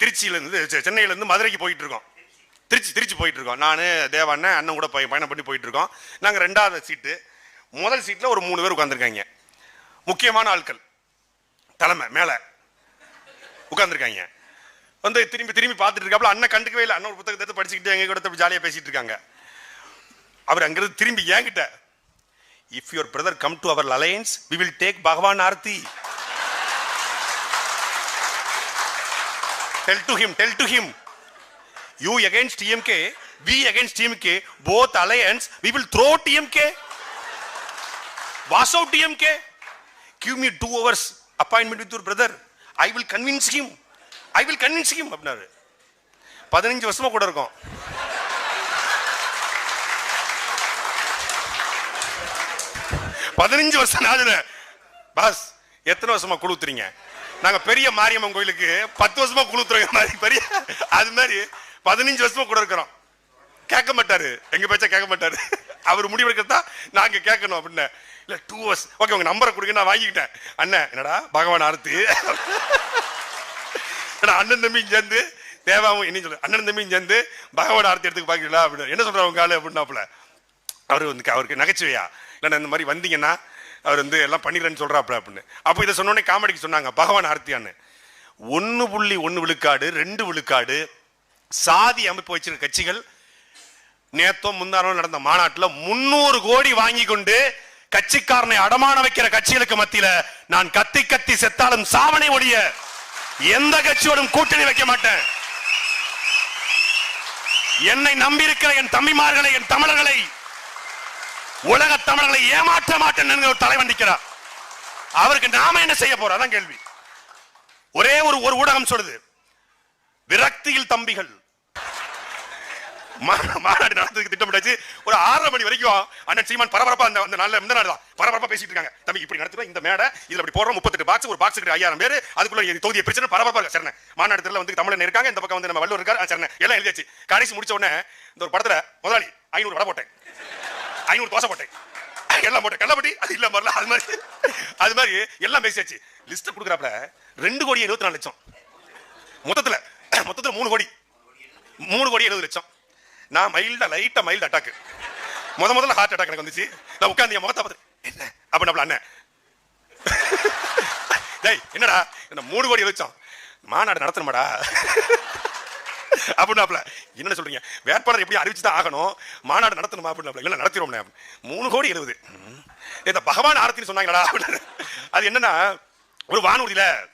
திருச்சியிலேருந்து சென்னையிலேருந்து மதுரைக்கு போயிட்டு இருக்கோம் திருச்சி திருச்சி போயிட்டு இருக்கோம் நான் தேவா அண்ணன் கூட பயணம் பண்ணி போயிட்டு இருக்கோம் நாங்கள் ரெண்டாவது சீட்டு. முதல் சீட்டில் ஒரு மூணு பேர் உட்காந்துருக்காங்க முக்கியமான ஆட்கள். தலைமை மேலே உட்காந்துருக்காங்க வந்து திரும்பி திரும்பி பார்த்துட்டு இருக்காப்புல அண்ணன் கண்டுக்கவே இல்லை. அண்ணன் ஒரு புத்தகத்தை எடுத்து படிச்சுக்கிட்டு எங்க கூட ஜாலியாக பேசிட்டு இருக்காங்க. அவர் அங்கிருந்து திரும்பி என்கிட்ட if your brother come to our alliance we will take Bhagwan Aarthi tell to him tell to him you against DMK we against DMK both alliance we will throw DMK was out DMK give me two hours appointment with your brother I will convince him I will convince him அப்படின்னாரு. பதினஞ்சு வருஷமா கூட இருக்கும். பதினஞ்சு வருஷம் ஆகுது. Pass எத்தனை வருஷமா குழுத்துறீங்க நாங்கள் பெரிய மாரியம்மன் கோயிலுக்கு பத்து வருஷமா குளுத்துறோம் மாதிரி பெரிய அது மாதிரி பதினஞ்சு வருஷமா கூட இருக்கிறோம். கேட்க மாட்டாரு. எங்க பேச்சா கேட்க மாட்டாரு. அவர் முடிவு நாங்க கேட்கணும் அப்படின்னு. இல்ல டூ ஹவர்ஸ் ஓகே உங்க நம்பரை கொடுங்க நான் வாங்கிக்கிட்டேன். அண்ணன் என்னடா பகவான் ஆர்த்தி. அண்ணன் தம்பியும் சேர்ந்து தேவாவும் என்ன சொல்ல அண்ணன் தம்பியும் சேர்ந்து பகவான் ஆர்த்தி எடுத்துக்க பாக்கிறீங்களா அப்படின்னு. என்ன சொல்றாங்க உங்க ஆளு அப்படின்னாப்புல. அவர் வந்து அவருக்கு நகைச்சுவையா? இல்லைன்னா இந்த மாதிரி வந்தீங்கன்னா அவர் வந்து எல்லாம் பண்ணிடுறேன்னு சொல்கிறாப்புல அப்படின்னு. அப்போ இதை சொன்னோடனே காமெடிக்கு சொன்னாங்க பகவான் ஆர்த்தியான்னு. ஒன்று புள்ளி ஒன்று விழுக்காடு ரெண்டு விழுக்காடு சாதி அமைப்பு வச்சிருக்க கட்சிகள் நேத்தோ முந்தானோ நடந்த மாநாட்டில் முன்னூறு கோடி வாங்கி கொண்டு கட்சிக்காரனை அடமான வைக்கிற கட்சிகளுக்கு மத்தியில நான் கத்தி கத்தி செத்தாலும் சாவனை ஒழிய எந்த கட்சியோடும் கூட்டணி வைக்க மாட்டேன். என்னை நம்பியிருக்கிற என் தம்பிமார்களை என் தமிழர்களை உலக தமிழர்களை ஏமாற்ற மாட்டேன் என்கிற ஒரு தலைவன் நிற்கிறார். அவருக்கு நாம என்ன செய்ய போறோம்? அதான் கேள்வி. ஒரே ஒரு ஒரு ஊடகம் சொல்லுது. விரக்தியில் தம்பிகள். மா- மாநாடு நடத்துறதுக்கு திட்டமிட்டாச்சு. ஒரு ஆறரை மணி வரைக்கும் அண்ணன் சீமான் பரபரப்பா அந்த அந்த நாள்ல இந்த நாள் தான். பரபரப்பா பேசிட்டு இருக்காங்க. தம்பி இப்படி நடத்துவோம் இந்த மேடை இதுல இப்படி போடுறோம் முப்பத்தெட்டு பாக்ஸ் ஒரு பாக்ஸுக்கு ஐயாயிரம் பேர் அதுக்குள்ள தொகுதியை பிரச்சனை பரபரப்பா இருக்கு சரண மாநாடுல வந்து தமிழன் இருக்காங்க இந்த பக்கம் வந்து நம்ம வள்ளுவர் இருக்காரு சரண எல்லாம் எழுதியாச்சு. கடைசி முடிச்ச உடனே இந்த ஒரு படத்துல முதலாளி ஐநூறு வடை போட்டேன். ஐநூறு தோசை போட்டேன். எல்லாம் போட்டேன். கள்ளப்பட்டி அது இல்ல வரல. அது மாதிரி. அது மாதிரி எல்லாம் பேசியாச்சு. லிஸ்ட் கொடுக்குறாப்புல ரெண்டு கோடி இருபத்தி நாலு லட்சம். மொத்தத்தில் மொத்தத்தில் மூணு கோடி. மூணு கோடி எழுபது லட்சம். நான் மைல்டா லைட்டா மைல்டு அட்டாக் முத முதல்ல ஹார்ட் அட்டாக் எனக்கு வந்துச்சு. நான் உட்காந்து என் முகத்தை பார்த்து என்ன? அப்ப நம்மள அண்ணன். டேய் என்னடா? என்ன மூணு கோடி லட்சம். மாநாடு நடத்தணுமாடா? அப்படின்னாப்ல என்ன சொல்றீங்க? வேட்பாளர் எப்படி அறிவிச்சு தான் ஆகணும்? மாநாடு நடத்தணுமா அப்படின்னாப்ல இல்லை நடத்திடுவோம்னே. மூணு கோடி எழுபது. இந்த பகவான் ஆரத்தின்னு சொன்னாங்களா அப்படின்னு அது என்னன்னா ஒரு வானூர்தியில்